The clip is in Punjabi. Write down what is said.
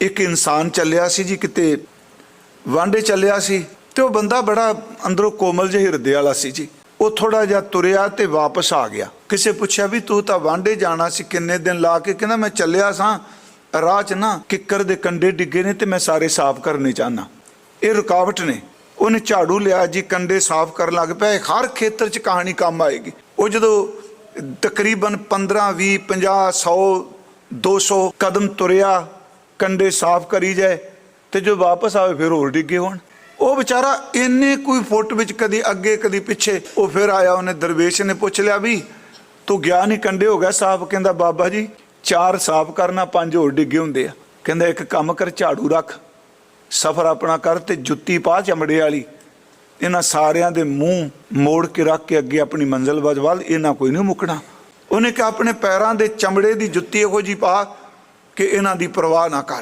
ਇੱਕ ਇਨਸਾਨ ਚੱਲਿਆ ਸੀ ਜੀ ਕਿਤੇ ਵਾਂਡੇ ਚੱਲਿਆ ਸੀ ਤੇ ਉਹ ਬੰਦਾ ਬੜਾ ਅੰਦਰੋਂ ਕੋਮਲ ਜਿਹੇ ਹਿਰਦੇ ਵਾਲਾ ਸੀ ਜੀ। ਉਹ ਥੋੜਾ ਜਿਹਾ ਤੁਰਿਆ ਤੇ ਵਾਪਸ ਆ ਗਿਆ। ਕਿਸੇ ਪੁੱਛਿਆ ਵੀ ਤੂੰ ਤਾਂ ਵਾਂਡੇ ਜਾਣਾ ਸੀ, ਕਿੰਨੇ ਦਿਨ ਲਾ ਕੇ? ਕਹਿੰਦਾ, ਮੈਂ ਚੱਲਿਆ ਸਾਂ, ਰਾਹ 'ਚ ਨਾ ਕਿੱਕਰ ਦੇ ਕੰਡੇ ਡਿੱਗੇ ਨੇ ਤੇ ਮੈਂ ਸਾਰੇ ਸਾਫ਼ ਕਰਨੇ ਚਾਹਨਾ ਇਹ ਰੁਕਾਵਟ ਨੇ। ਉਹਨੇ ਝਾੜੂ ਲਿਆ ਜੀ ਕੰਡੇ ਸਾਫ਼ ਕਰਨ ਲੱਗ ਪਿਆ। ਹਰ ਖੇਤਰ 'ਚ ਕਹਾਣੀ ਕੰਮ ਆਏਗੀ। ਉਹ ਜਦੋਂ ਤਕਰੀਬਨ 15 20 50 100 200 ਕਦਮ ਤੁਰਿਆ ਕੰਡੇ ਸਾਫ਼ ਕਰੀ ਜਾਏ ਤੇ ਜੋ ਵਾਪਸ ਆਵੇ ਫਿਰ ਹੋਰ ਡਿੱਗੇ ਹੋਣ। ਉਹ ਵਿਚਾਰਾ ਇੰਨੇ ਕੋਈ ਫੁੱਟ ਵਿੱਚ ਕਦੀ ਅੱਗੇ, ਕਦੀ ਪਿੱਛੇ, ਉਹ ਫਿਰ ਆਇਆ, ਉਹਨੇ ਦਰਵੇਸ਼ ਨੇ ਪੁੱਛ ਲਿਆ ਵੀ ਤੂੰ ਗਿਆ ਨਹੀਂ ਕੰਡੇ ਹੋ ਗਿਆ ਸਾਫ਼? ਕਹਿੰਦਾ, ਬਾਬਾ ਜੀ, ਚਾਰ ਸਾਫ਼ ਕਰਨਾ, ਪੰਜ ਹੋਰ ਡਿੱਗੇ ਹੁੰਦੇ ਆ। ਕਹਿੰਦਾ, ਇੱਕ ਕੰਮ ਕਰ, ਝਾੜੂ ਰੱਖ, ਸਫਰ ਆਪਣਾ ਕਰ ਤੇ ਜੁੱਤੀ ਪਾ ਚਮੜੇ ਵਾਲੀ। ਇਹਨਾਂ ਸਾਰਿਆਂ ਦੇ ਮੂੰਹ ਮੋੜ ਕੇ ਰੱਖ ਕੇ ਅੱਗੇ ਆਪਣੀ ਮੰਜ਼ਿਲ ਵੱਲ ਵੱਲ ਇਹਨਾਂ ਕੋਈ ਨਹੀਂ ਮੁੱਕਣਾ। ਉਹਨੇ ਕਿਹਾ, ਆਪਣੇ ਪੈਰਾਂ ਦੇ ਚਮੜੇ ਦੀ ਜੁੱਤੀ ਇਹੋ ਜੀ ਪਾ ਕਿ ਇਹਨਾਂ ਦੀ ਪਰਵਾਹ ਨਾ ਕਰ।